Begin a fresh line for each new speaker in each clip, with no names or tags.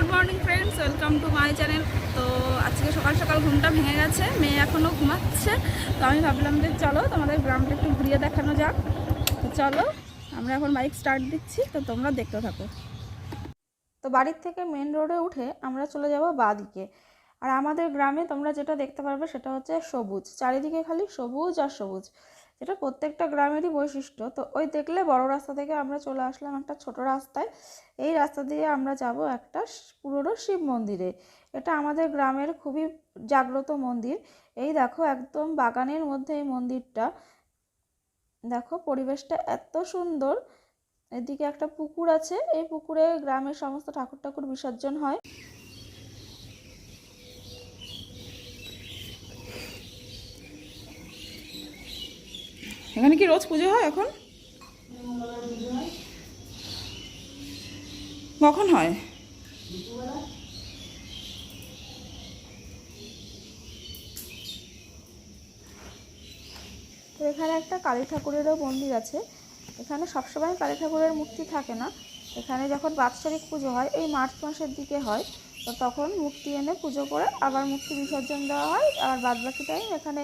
Good morning friends, welcome to my channel. তো আজকে সকাল সকাল ঘুমটা ভেঙে গেছে, মেয়ে এখনও ঘুমাচ্ছে। তো আমি ভাবলাম যে চলো তোমাদের গ্রামটা একটু ঘুরিয়ে দেখানো যাক। তো চলো, আমরা এখন বাইক স্টার্ট দিচ্ছি, তো তোমরা দেখতে থাকো। তো বাড়ির থেকে মেন রোডে উঠে আমরা চলে যাব দিকে আর আমাদের গ্রামে তোমরা যেটা দেখতে পারবে সেটা হচ্ছে সবুজ, চারিদিকে খালি সবুজ আর সবুজ। যেটা প্রত্যেকটা গ্রামেরই বৈশিষ্ট্য। তো ওই দেখলে বড় রাস্তা থেকে আমরা চলে আসলাম একটা ছোট রাস্তায়। এই রাস্তা দিয়ে আমরা যাব একটা পুরনো শিব মন্দিরে। এটা আমাদের গ্রামের খুবই জাগ্রত মন্দির। এই দেখো একদম বাগানের মধ্যে এই মন্দিরটা। দেখো পরিবেশটা এত সুন্দর। এদিকে একটা পুকুর আছে। এই পুকুরে গ্রামের সমস্ত ঠাকুর ঠাকুর বিসর্জন হয়। এখানে কি রোজ পুজো হয় এখন? কখন হয়? তো এখানে একটা কালী ঠাকুরেরও মন্দির আছে। এখানে সবসময় কালী ঠাকুরের মূর্তি থাকে না। এখানে যখন বাৎসরিক পুজো হয়, এই মার্চ মাসের দিকে হয়, তো তখন মূর্তি এনে পুজো করে আবার মূর্তি বিসর্জন দেওয়া হয়, আর বাদ বাকি টাইম এখানে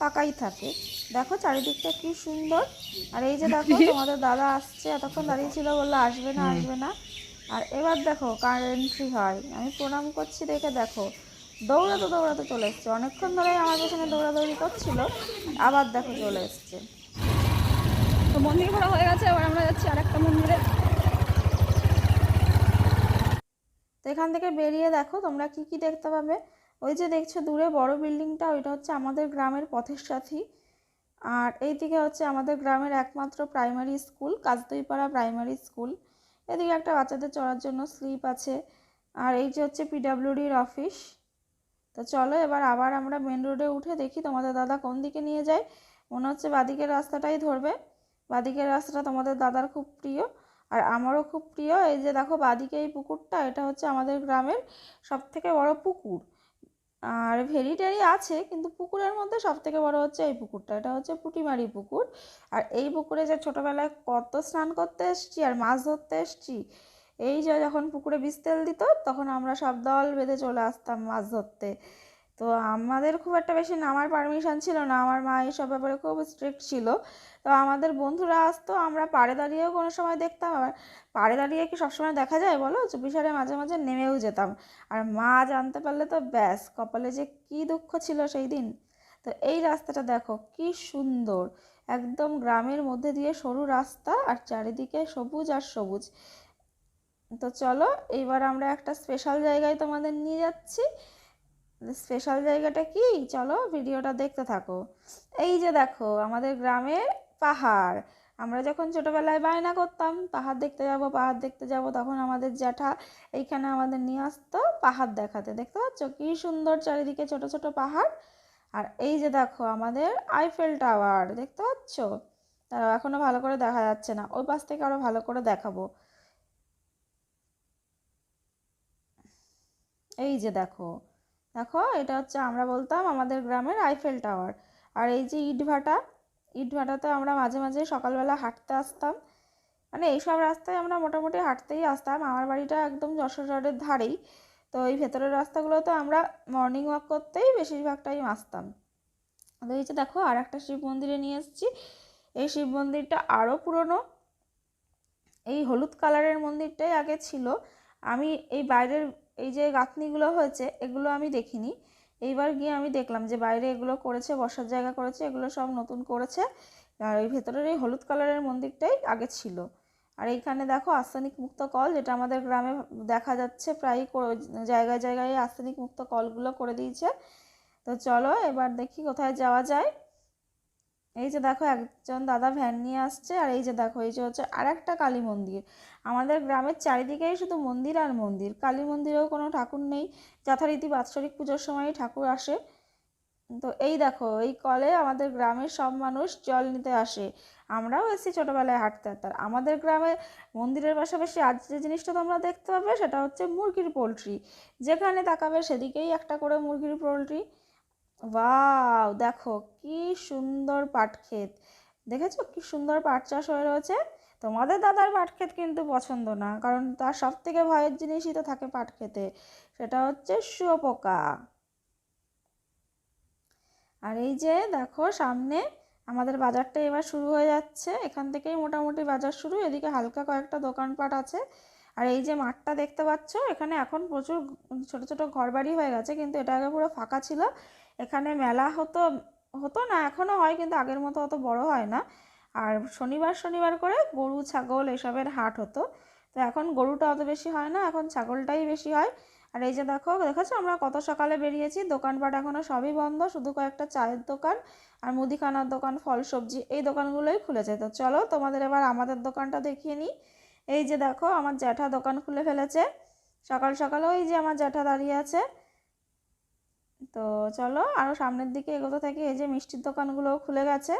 ফাঁকাই থাকে। দেখো চারিদিকটা কি সুন্দর। আর এই যে দেখো তোমাদের দাদা আসছে এতক্ষণ দাঁড়িয়ে ছিল বলল আসবে না আসবে না। আর এবার দেখো কার এন্ট্রি হয়। আমি প্রণাম করছি দেখে দেখো দৌড়াতে দৌড়াতে চলে এসছে। অনেকক্ষণ ধরে আমার পেছনে দৌড়াদৌড়ি করছিল আবার দেখো চলে এসছে। তো মন্দির ঘোরা হয়ে গেছে এবার আমরা যাচ্ছি আর একটা মন্দিরে। তো এখান থেকে বেরিয়ে দেখো তোমরা কি কি দেখতে পাবে? ওই যে দেখছ দূরে বড় বিল্ডিংটা, ওইটা হচ্ছে আমাদের গ্রামের পথের সাথী। আর এইদিকে হচ্ছে আমাদের গ্রামের একমাত্র primary school Kajdaipara primary school এদিকে একটা বাচ্চাদের চড়ার জন্য স্লিপ আছে। আর এই যে হচ্ছে পিডাব্লিউডির অফিস তো চলো এবার আবার আমরা মেন রোডে উঠে দেখি তোমাদের দাদা কোন দিকে নিয়ে যায়। মনে হচ্ছে বাদিকের রাস্তাটাই ধরবে। বাদিকের রাস্তাটা তোমাদের দাদার খুব প্রিয়। আর আমারও খুব প্রিয়। এই যে দেখো বাদিকে এই পুকুরটা, এটা হচ্ছে আমাদের গ্রামের সব থেকে বড় পুকুর। আর ভেরিটারি আছে, কিন্তু পুকুরের মধ্যে সব থেকে বড় হচ্ছে এই পুকুরটা। এটা হচ্ছে পুটিমারি পুকুর। আর এই পুকুরে যে ছোটবেলায় কত স্নান করতে এসছি আর মাছ ধরতে এসছি, এই যে যখন পুকুরে বিষ তেল দিত, তখন আমরা সব দল বেঁধে চলে আসতাম মাছ ধরতে। তো আমাদের খুব একটা বেশি নামার পারমিশন ছিল না, আমার মা এইসব ব্যাপারে খুব স্ট্রিক্ট ছিল। তো আমাদের বন্ধুরা আসতো, আমরা পাড়ে দাঁড়িয়েও কোনো সময় দেখতাম, আবার পাড়ে দাঁড়িয়ে কি সবসময় দেখা যায় বলো? চুপিসারে মাঝে মাঝে নেমেও যেতাম। আর মা জানতে পারলে তো ব্যাস, কপালে যে কী দুঃখ ছিল সেই দিন। তো এই রাস্তাটা দেখো, কি সুন্দর। একদম গ্রামের মধ্যে দিয়ে সরু রাস্তা, আর চারিদিকে সবুজ আর সবুজ। তো চলো এইবার আমরা একটা স্পেশাল জায়গায় তোমাদের নিয়ে যাচ্ছি। স্পেশাল জায়গাটা কি? চলো ভিডিওটা দেখতে থাকো। এই যে দেখো, আমাদের গ্রামে পাহাড়। আমরা যখন ছোটবেলায় বায়না করতাম, পাহাড় দেখতে যাব, পাহাড় দেখতে যাব, তখন আমাদের জ্যাঠা এইখানে আমাদের নিয়ে আসতো পাহাড় দেখাতে। দেখতে পাচ্ছ? কি সুন্দর চারিদিকে ছোট ছোট পাহাড়। আর এই যে দেখো, আমাদের আইফেল টাওয়ার দেখতে পাচ্ছ? তারা এখনও ভালো করে দেখা যাচ্ছে না। ওই পাশ থেকে আরও ভালো করে দেখাবো। এই যে দেখো দেখো, এটা হচ্ছে আমরা বলতাম আমাদের গ্রামের আইফেল টাওয়ার আর এই যে ইটভাটা ইটভাটাতে আমরা মাঝে মাঝে সকালবেলা হাঁটতে আসতাম। মানে এইসব রাস্তায় আমরা মোটামুটি হাঁটতেই আসতাম। আমার বাড়িটা একদম যশোর রোডের ধারেই। তো এই ভেতরের রাস্তাগুলোতে আমরা মর্নিং ওয়াক করতেই বেশিরভাগ টাইম আসতাম। তো এই যে দেখো আর একটা শিব মন্দিরে নিয়ে এসেছি। এই শিব মন্দিরটা আরও পুরনো। এই হলুদ কালারের মন্দিরটাই আগে ছিল। আমি এই বাইরের এই যে গাঁথনিগুলো হয়েছে, এগুলো আমি দেখিনি। এইবার গিয়ে আমি দেখলাম যে বাইরে এগুলো করেছে, বসার জায়গা করেছে, এগুলো সব নতুন করেছে। আর এই ভেতরের এই হলুদ কালারের মন্দিরটাই আগে ছিল। আর এইখানে দেখো আর্সেনিক মুক্ত কল, যেটা আমাদের গ্রামে দেখা যাচ্ছে প্রায়ই কো- জায়গায় জায়গায় আর্সেনিক মুক্ত কলগুলো করে দিয়েছে। তো চলো এবার দেখি কোথায় যাওয়া যায়। এই যে দেখো একজন দাদা ভ্যান নিয়ে আসছে, আর এই যে দেখো, এই যে হচ্ছে আর একটা কালী মন্দির। আমাদের গ্রামের চারিদিকেই শুধু মন্দির আর মন্দির। কালী মন্দিরেও কোনো ঠাকুর নেই। যথারীতি বাৎসরিক পুজোর সময়ই ঠাকুর আসে। তো এই দেখো, এই কলে আমাদের গ্রামের সব মানুষ জল নিতে আসে। আমরাও এসেছি ছোটোবেলায় হাঁটতে হাঁটতে। আমাদের গ্রামে মন্দিরের পাশাপাশি আজ যে জিনিসটা তোমরা দেখতে পাবে সেটা হচ্ছে মুরগির পোলট্রি। যেখানে তাকাবে সেদিকেই একটা করে মুরগির পোলট্রি। ওয়াও, দেখো কি সুন্দর পাট ক্ষেত দেখেছ কি সুন্দর পাট চাষ হয়ে রয়েছে? তোমাদের দাদার পাট ক্ষেত কিন্তু পছন্দ না, কারণ তার সব থেকে ভয়ের জিনিসই তো থাকে পাট খেতে, সেটা হচ্ছে শুয়োপোকা। আর এই যে দেখো সামনে আমাদের বাজারটা এবার শুরু হয়ে যাচ্ছে, এখান থেকেই মোটামুটি বাজার শুরু, এদিকে হালকা কয়েকটা দোকানপাট আছে। আর এই যে মাঠটা দেখতে পাচ্ছ, এখানে এখন প্রচুর ছোট ছোট ঘরবাড়ি হয়ে গেছে, কিন্তু এটা আগে পুরো ফাঁকা ছিল। এখানে মেলা হতো হতো না এখনও হয় কিন্তু আগের মতো অত বড় হয় না। আর শনিবার শনিবার করে গরু, ছাগল এসবের হাট হতো। তো এখন গরুটা অত বেশি হয় না, এখন ছাগলটাই বেশি হয়। আর এই যে দেখো, দেখেছ আমরা কত সকালে বেরিয়েছি? দোকানপাট এখনও সবই বন্ধ, শুধু কয়েকটা চায়ের দোকান আর মুদিখানার দোকান ফল সবজি এই দোকানগুলোই খুলেছে তো চলো তোমাদের এবার আমাদের দোকানটা দেখিয়ে নিই। এই যে দেখো, আমার জ্যাঠা দোকান খুলে ফেলেছে। সকাল সকাল ওই যে আমার জ্যাঠা দাঁড়িয়ে আছে। তো চলো আরও সামনের দিকে এগোতে থাকি। এই যে মিষ্টির দোকানগুলোও খুলে গেছে।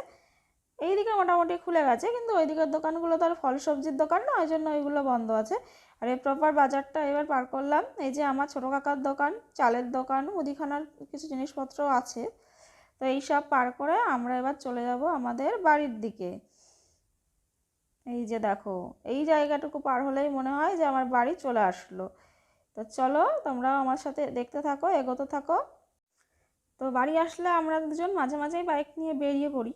এই দিকে মোটামুটি খুলে গেছে, কিন্তু ওই দিকের দোকানগুলো তো আর ফল সবজির দোকান না ওই জন্য ওইগুলো বন্ধ আছে। আর এই প্রপার বাজারটা এবার পার করলাম। এই যে আমার ছোটো কাকার দোকান, চালের দোকান, মুদিখানার কিছু জিনিসপত্র আছে। তো এই সব পার করে আমরা এবার চলে যাব আমাদের বাড়ির দিকে। এই যে দেখো, এই জায়গাটুকু পার হলেই মনে হয় যে আমার বাড়ি চলে আসলো। তো চলো তোমরাও আমার সাথে দেখতে থাকো, এগোতে থাকো। তো বাড়ি আসলে আমরা দুজন মাঝে মাঝেই বাইক নিয়ে বেরিয়ে পড়ি।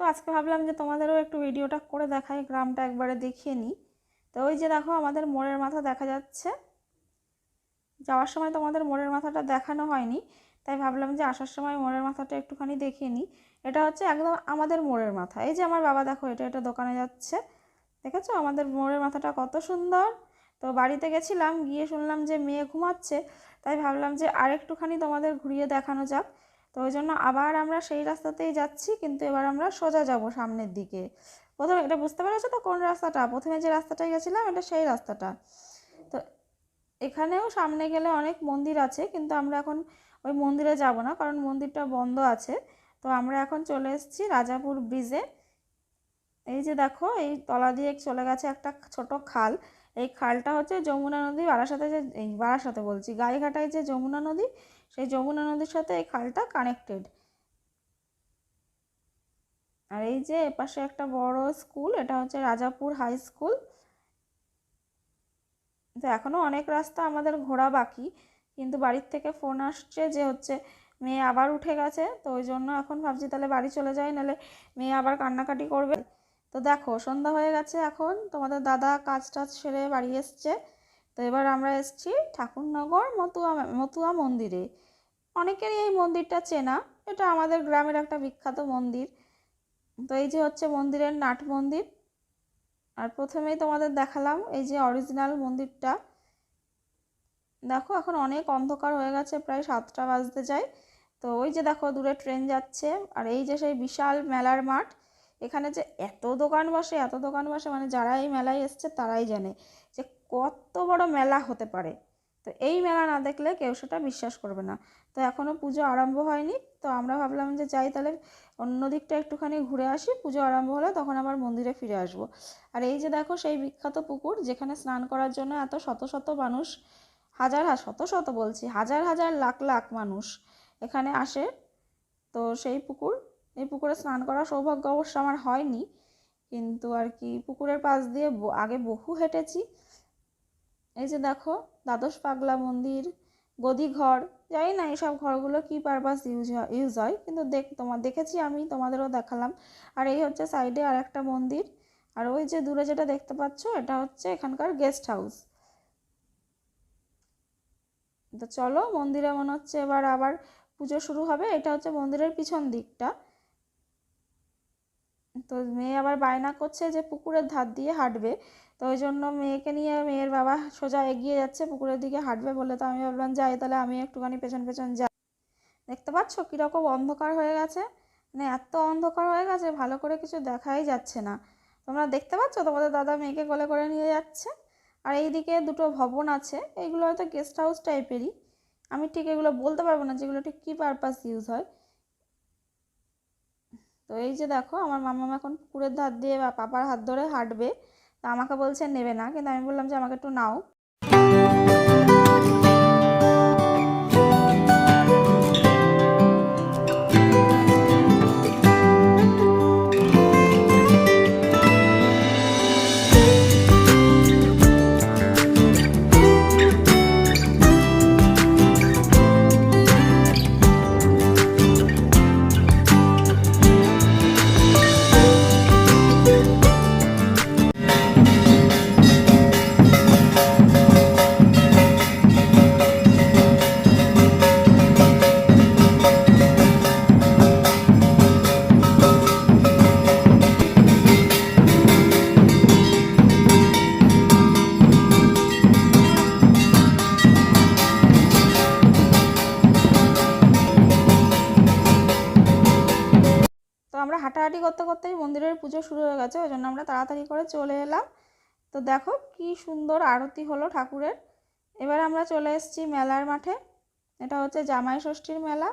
তো আজকে ভাবলাম যে তোমাদেরও একটু ভিডিওটা করে দেখাই, গ্রামটা একবারে দেখিয়ে নিই। তো ওই যে দেখো আমাদের মোড়ের মাথা দেখা যাচ্ছে। যাওয়ার সময় তোমাদের মোড়ের মাথাটা দেখানো হয়নি, তাই ভাবলাম যে আসার সময় মোড়ের মাথাটা একটুখানি দেখিয়ে নিই। এটা হচ্ছে একদম আমাদের মোড়ের মাথা। এই যে আমার বাবা দেখো, এটা এটা দোকানে যাচ্ছে। দেখেছ? আমাদের মোড়ের মাথাটা কত সুন্দর। তো বাড়িতে গেছিলাম, গিয়ে শুনলাম যে মেয়ে ঘুমাচ্ছে। তাই ভাবলাম যে আরেকটুখানি তোমাদের ঘুরিয়ে দেখানো যাক। তো ওই জন্য আবার আমরা সেই রাস্তাতেই যাচ্ছি, কিন্তু এবার আমরা সোজা যাব সামনের দিকে। প্রথমে, এটা বুঝতে পেরেছ তো কোন রাস্তাটা? প্রথমে যে রাস্তাটায় গেছিলাম, এটা সেই রাস্তাটা। তো এখানেও সামনে গেলে অনেক মন্দির আছে, কিন্তু আমরা এখন ওই মন্দিরে যাব না, কারণ মন্দিরটা বন্ধ আছে। তো আমরা এখন চলে এসেছি রাজাপুর ব্রিজে। এই যে দেখো, এই তলা দিয়ে চলে গেছে একটা ছোট খাল। এই খালটা হচ্ছে যমুনা নদী বারাসাতে যে, এই বারাসাতে বলছি, গাইঘাটায় যে যমুনা নদী, সেই যমুনা নদীর সাথে এই খালটা কানেক্টেড আর এই যে এপাশে একটা বড় স্কুল এটা হচ্ছে রাজাপুর হাই স্কুল তো এখনও অনেক রাস্তা আমাদের ঘোরা বাকি, কিন্তু বাড়ির থেকে ফোন আসছে যে হচ্ছে মেয়ে আবার উঠে গেছে, তো ওই জন্য এখন ভাবছি তাহলে বাড়ি চলে যাই, নাহলে মেয়ে আবার কান্নাকাটি করবে। তো দেখো, সন্ধ্যা হয়ে গেছে এখন। তোমাদের দাদা কাজ টাজ সেরে বাড়ি এসছে। তো এবার আমরা এসছি ঠাকুরনগর মতুয়া মতুয়া মন্দিরে। অনেকেরই এই মন্দিরটা চেনা। এটা আমাদের গ্রামের একটা বিখ্যাত মন্দির। তো এই যে হচ্ছে মন্দিরের নাট মন্দির। আর প্রথমেই তোমাদের দেখালাম এই যে অরিজিনাল মন্দিরটা। দেখো, এখন অনেক অন্ধকার হয়ে গেছে, প্রায় সাতটা বাজতে যায়। তো ওই যে দেখো, দূরে ট্রেন যাচ্ছে। আর এই যে সেই বিশাল মেলার মাঠ এখানে যে এত দোকান বসে, এত দোকান বসে মানে যারা এই মেলায় এসছে তারাই জানে যে কত বড় মেলা হতে পারে। তো এই মেলা না দেখলে কেউ সেটা বিশ্বাস করবে না। তো এখনও পুজো আরম্ভ হয়নি। তো আমরা ভাবলাম যে যাই তাহলে অন্য দিকটা একটুখানি ঘুরে আসি। পুজো আরম্ভ হলে তখন আবার মন্দিরে ফিরে আসব। আর এই যে দেখো সেই বিখ্যাত পুকুর, যেখানে স্নান করার জন্য এত শত শত মানুষ, হাজার শত শত বলছি, হাজার হাজার লাখ লাখ মানুষ এখানে আসে। তো সেই পুকুর এই পুকুরে স্নান করার সৌভাগ্য অবশ্য আমার হয়নি, কিন্তু আর কি পুকুরের পাশ দিয়ে আগে বহু হেঁটেছি। এই যে দেখো, দ্বাদশ পাগলা মন্দির, গদিঘর, জানি না এইসব ঘরগুলো কী পারপাস ইউজ হয় ইউজ হয়, কিন্তু দেখ তোমার দেখেছি আমি, তোমাদেরও দেখালাম। আর এই হচ্ছে সাইডে আর একটা মন্দির, আর ওই যে দূরে যেটা দেখতে পাচ্ছ, এটা হচ্ছে এখানকার গেস্ট হাউস তো চলো, মন্দিরে মনে হচ্ছে এবার আবার পুজো শুরু হবে, এটা হচ্ছে মন্দিরের পিছন দিকটা। তো মেয়ে আবার বায়না করছে যে পুকুরের ধার দিয়ে হাঁটবে। তো ওই জন্য মেয়েকে নিয়ে মেয়ের বাবা সোজা এগিয়ে যাচ্ছে, পুকুরের দিকে হাঁটবে বলে তো আমি ভাবলাম, যাই তাহলে আমি একটুখানি পেছন পেছন যাই। দেখতে পাচ্ছ কীরকম অন্ধকার হয়ে গেছে? মানে এত অন্ধকার হয়ে গেছে, ভালো করে কিছু দেখাই যাচ্ছে না। তোমরা দেখতে পাচ্ছ? তোমাদের দাদা মেয়েকে গলে করে নিয়ে যাচ্ছে। আর এইদিকে দুটো ভবন আছে এইগুলো হয়তো গেস্ট হাউস টাইপেরই আমি ঠিক এগুলো বলতে পারব না যেগুলো ঠিক কী পারপাস ইউজ হয়। তো এই যে দেখো, আমার মামা এখন পুকুরের ধার দিয়ে বা পাপার হাত ধরে হাঁটবে। তা আমাকে বলছে, নেবে না। কিন্তু আমি বললাম যে, আমাকে একটু নাও। হাঁটাহাঁটি করতে করতেই মন্দিরের পুজো শুরু হয়ে গেছে, ওই জন্য আমরা তাড়াতাড়ি করে চলে এলাম। তো দেখো কি সুন্দর আরতি হলো ঠাকুরের। এবার আমরা চলে এসেছি মেলার মাঠে, এটা হচ্ছে জামাই ষষ্ঠীর মেলা।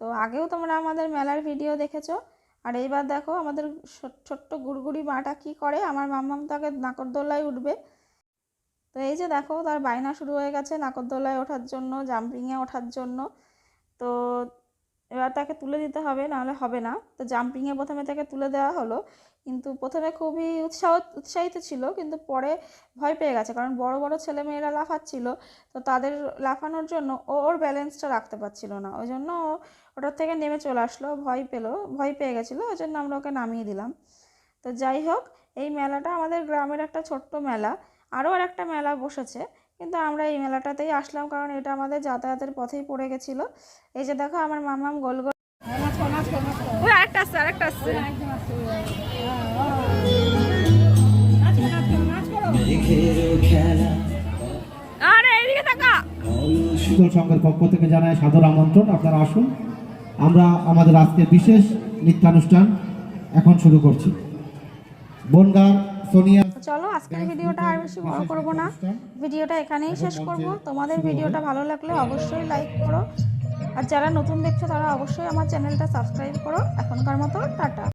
তো আগেও তোমরা আমাদের মেলার ভিডিও দেখেছ, আর এইবার দেখো আমাদের ছোট্ট গুড়গুড়ি মাটা কি করে, আমার মাম্মাম তাকে নাকরদোলায় উঠবে। তো এই যে দেখো তার বায়না শুরু হয়ে গেছে নাকরদোলায় ওঠার জন্য জাম্পিংয়ে ওঠার জন্য। তো এবার তাকে তুলে দিতে হবে, নাহলে হবে না। তো জাম্পিংয়ে প্রথমে তাকে তুলে দেওয়া হলো। কিন্তু প্রথমে খুবই উৎসাহ, উৎসাহিত ছিল, কিন্তু পরে ভয় পেয়ে গেছে। কারণ বড় বড় ছেলেমেয়েরা লাফাচ্ছিল, তো তাদের লাফানোর জন্য ও, ওর ব্যালেন্সটা রাখতে পারছিল না। ওই জন্য ও ওটার থেকে নেমে চলে আসলো, ভয় পেল, ভয় পেয়ে গেছিল, ওই জন্য আমরা ওকে নামিয়ে দিলাম। তো যাই হোক, এই মেলাটা আমাদের গ্রামের একটা ছোট্ট মেলা। আরও আর একটা মেলা বসেছে। কিন্তু আমরা এই মেলাটাতেই আসলাম কারণ এটা আমাদের যাতায়াতের পথেই পড়ে গেছিল। এই যে দেখো আমার মামাম গোল গোল ওই আরেকটা আসছে
শীতল সংঘের পক্ষ থেকে জানাই সাদর আমন্ত্রণ, আপনারা আসুন। আমরা আমাদের আজকের বিশেষ নৃত্যানুষ্ঠান এখন শুরু করছি। বনগার সোনিয়া
চলো আজকের ভিডিওটা আর বেশি বড় করব না। ভিডিওটা এখানেই শেষ করব। তোমাদের ভিডিওটা ভালো লাগলে অবশ্যই লাইক করো। আর যারা নতুন দেখছ তারা অবশ্যই আমার চ্যানেলটা সাবস্ক্রাইব করো। এখনকার মতো টাটা।